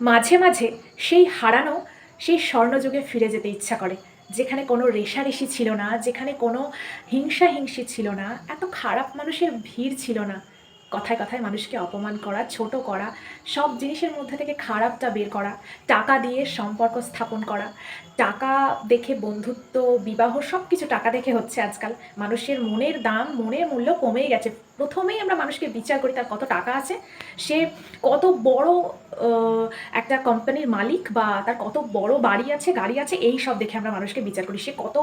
মাঝে মাঝে সেই হারানো, সেই স্বর্ণযুগে ফিরে যেতে ইচ্ছা করে। যেখানে কোনো রেশারেশি ছিল না, যেখানে কোনো হিংসা হিংসি ছিল না, এত খারাপ মানুষের ভিড় ছিল না। কথায় কথায় মানুষকে অপমান করা, ছোট করা, সব জিনিসের মধ্যে থেকে খারাপটা বের করা, টাকা দিয়ে সম্পর্ক স্থাপন করা, টাকা দেখে বন্ধুত্ব, বিবাহ সব কিছু টাকা দেখে হচ্ছে আজকাল। মানুষের মনের দাম, মনের মূল্য কমেই গেছে। প্রথমেই আমরা মানুষকে বিচার করি তার কত টাকা আছে, সে কত বড় একটা কোম্পানির মালিক বা তার কত বড় বাড়ি আছে, গাড়ি আছে, এই সব দেখে আমরা মানুষকে বিচার করি। সে কত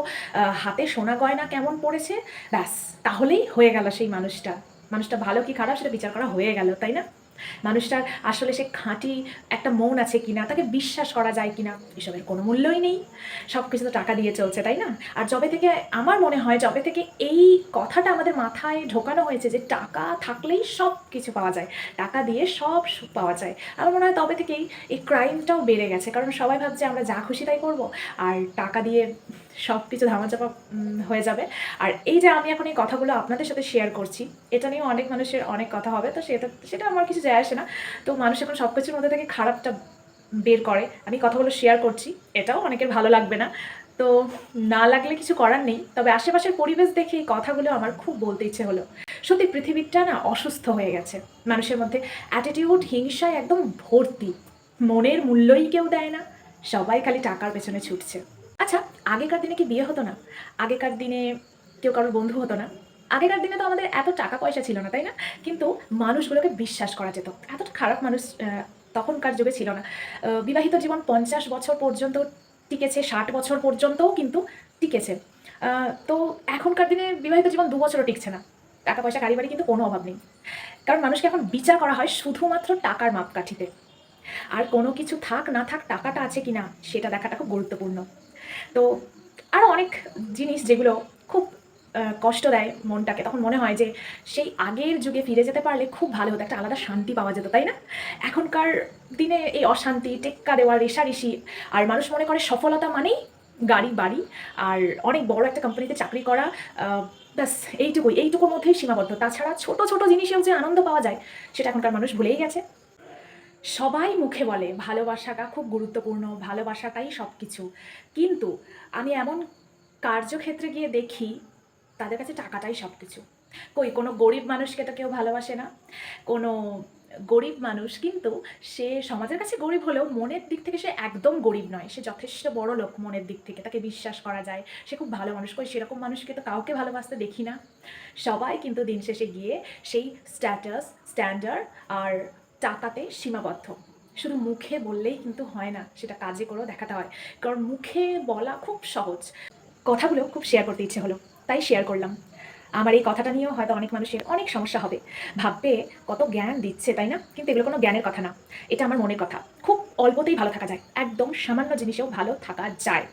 হাতে সোনা গয়না কেমন পড়েছে? ব্যাস, তাহলেই হয়ে গেল সেই মানুষটা। মানুষটা ভালো কি খারাপ সেটা বিচার করা হয়ে গেল তাই না? মানুষটার আসলে সে খাঁটি একটা মন আছে কিনা, তাকে বিশ্বাস করা যায় কিনা, এসবের কোনো মূল্যই নেই। সব কিছু তো টাকা দিয়ে চলছে, তাই না? আর যবে থেকে আমার মনে হয়, যবে থেকে এই কথাটা আমাদের মাথায় ঢোকানো হয়েছে যে টাকা থাকলেই সব কিছু পাওয়া যায়, টাকা দিয়ে সব পাওয়া যায়। আমার মনে হয় তবে থেকেই এই ক্রাইমটাও বেড়ে গেছে, কারণ সবাই ভাবছে আমরা যা খুশি তাই করব, আর টাকা দিয়ে সব কিছু ধামাচাপা হয়ে যাবে। আর এই যে আমি এখন এই কথাগুলো আপনাদের সাথে শেয়ার করছি, এটা নিয়ে অনেক মানুষের অনেক কথা হবে, তো সেটা সেটা আমার কিছু যায়, আসে না। তো মানুষ এখন সব কিছুর মধ্যে থেকে খারাপটা বের করে। আমি কথাগুলো শেয়ার করছি, এটাও অনেকের ভালো লাগবে না। তো না লাগলে কিছু করার নেই। তবে আশেপাশের পরিবেশ দেখে এই কথাগুলো আমার খুব বলতে ইচ্ছে হলো। সত্যি পৃথিবীটা না অসুস্থ হয়ে গেছে। মানুষের মধ্যে অ্যাটিটিউড হিংসায় একদম ভর্তি। মনের মূল্যই কেউ দেয় না। সবাই খালি টাকার পেছনে ছুটছে। আচ্ছা আগেকার দিনে কি বিয়ে হতো না? আগেকার দিনে কেউ কারোর বন্ধু হতো না? আগেকার দিনে তো আমাদের এত টাকা পয়সা ছিল না, তাই না? কিন্তু মানুষগুলোকে বিশ্বাস করা যেত। এত খারাপ মানুষ তখনকার যুগে ছিল না। বিবাহিত জীবন পঞ্চাশ বছর পর্যন্ত টিকেছে, ষাট বছর পর্যন্তও কিন্তু টিকেছে। তো এখনকার দিনে বিবাহিত জীবন দু বছরও টিকছে না। টাকা পয়সা গাড়ি বাড়ি কিন্তু কোনো অভাব নেই। কারণ মানুষকে এখন বিচার করা হয় শুধুমাত্র টাকার মাপকাঠিতে। আর কোনো কিছু থাক, না থাক, টাকাটা আছে কি না সেটা দেখাটা খুব গুরুত্বপূর্ণ। তো আরও অনেক জিনিস যেগুলো খুব কষ্ট দেয় মনটাকে, তখন মনে হয় যে সেই আগের যুগে ফিরে যেতে পারলে খুব ভালো হতো, একটা আলাদা শান্তি পাওয়া যেত, তাই না? এখনকার দিনে এই অশান্তি, টেক্কা দেওয়া, রেশারেশি, আর মানুষ মনে করে সফলতা মানেই গাড়ি, বাড়ি, আর অনেক বড় একটা কোম্পানিতে চাকরি করা ব্যাস, এইটুকুই, এইটুকুর মধ্যেই সীমাবদ্ধ। তাছাড়া ছোট ছোট জিনিসেও যে আনন্দ পাওয়া যায়, সেটা এখনকার মানুষ ভুলেই গেছে। সবাই মুখে বলে, ভালোবাসাটা খুব গুরুত্বপূর্ণ, ভালোবাসাটাই সব কিছু কিন্তু আমি এমন কার্যক্ষেত্রে গিয়ে দেখি তাদের কাছে টাকাটাই সব কিছু কই, কোনো গরিব মানুষকে তো কেউ ভালোবাসে না। কোনো গরিব মানুষ কিন্তু সে সমাজের কাছে গরিব হলেও মনের দিক থেকে সে একদম গরিব নয়। সে যথেষ্ট বড় লোক মনের দিক থেকে, তাকে বিশ্বাস করা যায়। সে খুব ভালো মানুষ। কই, সেরকম মানুষকে তো কাউকে ভালোবাসতে দেখি না। সবাই কিন্তু দিন শেষে গিয়ে সেই স্ট্যাটাস স্ট্যান্ডার্ড আর টাকাতে সীমাবদ্ধ। শুধু মুখে বললেই কিন্তু হয় না, সেটা কাজে করেও দেখাতে হয়। কারণ মুখে বলা খুব সহজ। কথাগুলো খুব শেয়ার করতে ইচ্ছে হলো। তাই শেয়ার করলাম। আমার এই কথাটা নিয়েও হয়তো অনেক মানুষের অনেক সমস্যা হবে। ভাববে, কত জ্ঞান দিচ্ছে, তাই না? কিন্তু এগুলো কোনো জ্ঞানের কথা না। এটা আমার মনের কথা। খুব অল্পতেই ভালো থাকা যায়। একদম সামান্য জিনিসেও ভালো থাকা যায়।